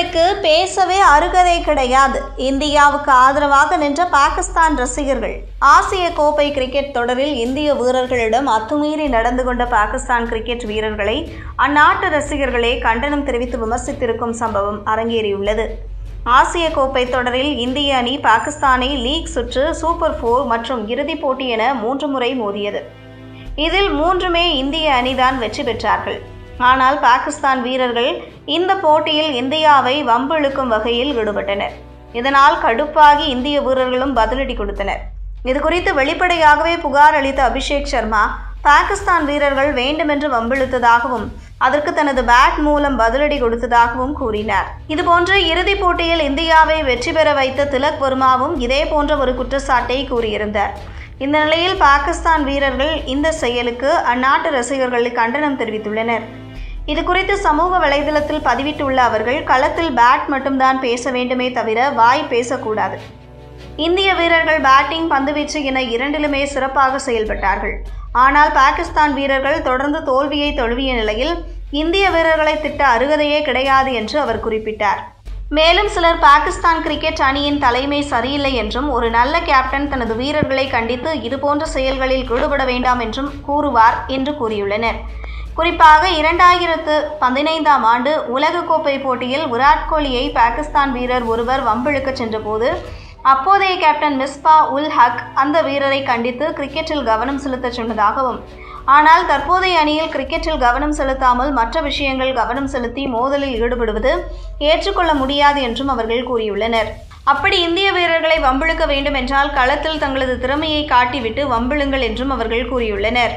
இவர்களுக்கு பேசவே அருகதை கிடையாது. இந்தியாவுக்கு ஆதரவாக நின்ற பாகிஸ்தான் ரசிகர்கள். ஆசிய கோப்பை கிரிக்கெட் தொடரில் இந்திய வீரர்களிடம் அத்துமீறி நடந்து கொண்ட பாகிஸ்தான் கிரிக்கெட் வீரர்களை அந்நாட்டு ரசிகர்களே கண்டனம் தெரிவித்து விமர்சித்திருக்கும் சம்பவம் அரங்கேறியுள்ளது. ஆசிய கோப்பை தொடரில் இந்திய அணி பாகிஸ்தானை லீக் சுற்று சூப்பர் ஃபோர் மற்றும் இறுதிப் போட்டி என மூன்று முறை மோதியது. இதில் மூன்றுமே இந்திய அணிதான் வெற்றி பெற்றார்கள். ஆனால் பாகிஸ்தான் வீரர்கள் இந்த போட்டியில் இந்தியாவை வம்பிழுக்கும் வகையில் ஈடுபட்டனர் இதனால் கடுப்பாகி இந்திய வீரர்களும் பதிலடி கொடுத்தனர். இது குறித்து வெளிப்படையாகவே புகார் அளித்த அபிஷேக் சர்மா பாகிஸ்தான் வீரர்கள் வேண்டுமென்று வம்பிழுத்ததாகவும் அதற்கு தனது பேட் மூலம் பதிலடி கொடுத்ததாகவும் கூறினார். இதுபோன்று இறுதிப் போட்டியில் இந்தியாவை வெற்றி பெற வைத்த திலக் வர்மாவும் இதே போன்ற ஒரு குற்றச்சாட்டை கூறியிருந்தார். இந்த நிலையில் பாகிஸ்தான் வீரர்கள் இந்த செயலுக்கு அந்நாட்டு ரசிகர்கள் கண்டனம் தெரிவித்துள்ளனர். இது குறித்து சமூக வலைதளத்தில் பதிவிட்டுள்ள அவர்கள் களத்தில் பேட் மட்டும்தான் பேச வேண்டுமே தவிர வாய் பேசக்கூடாது. இந்திய வீரர்கள் பேட்டிங் பந்துவீச்சு என இரண்டிலுமே சிறப்பாக செயல்பட்டார்கள். ஆனால் பாகிஸ்தான் வீரர்கள் தொடர்ந்து தோல்வியை தழுவிய நிலையில் இந்திய வீரர்களை திட்ட அருகதையே கிடையாது என்று அவர் குறிப்பிட்டார். மேலும் சிலர் பாகிஸ்தான் கிரிக்கெட் அணியின் தலைமை சரியில்லை என்றும் ஒரு நல்ல கேப்டன் தனது வீரர்களை கண்டித்து இதுபோன்ற செயல்களில் ஈடுபட வேண்டாம் என்றும் கூறுவார் என்று கூறியுள்ளனர். குறிப்பாக இரண்டாயிரத்து பதினைந்தாம் ஆண்டு உலகக்கோப்பை போட்டியில் விராட் கோலியை பாகிஸ்தான் வீரர் ஒருவர் வம்பிழுக்கச் சென்றபோது அப்போதைய கேப்டன் மிஸ்பா உல் ஹக் அந்த வீரரை கண்டித்து கிரிக்கெட்டில் கவனம் செலுத்தச் சொன்னதாகவும் ஆனால் தற்போதைய அணியில் கிரிக்கெட்டில் கவனம் செலுத்தாமல் மற்ற விஷயங்கள் கவனம் செலுத்தி மோதலில் ஈடுபடுவது ஏற்றுக்கொள்ள முடியாது என்றும் அவர்கள் கூறியுள்ளனர். அப்படி இந்திய வீரர்களை வம்பிழுக்க வேண்டும் என்றால் களத்தில் தங்களது திறமையை காட்டிவிட்டு வம்பிழுங்கள் என்றும் அவர்கள் கூறியுள்ளனர்.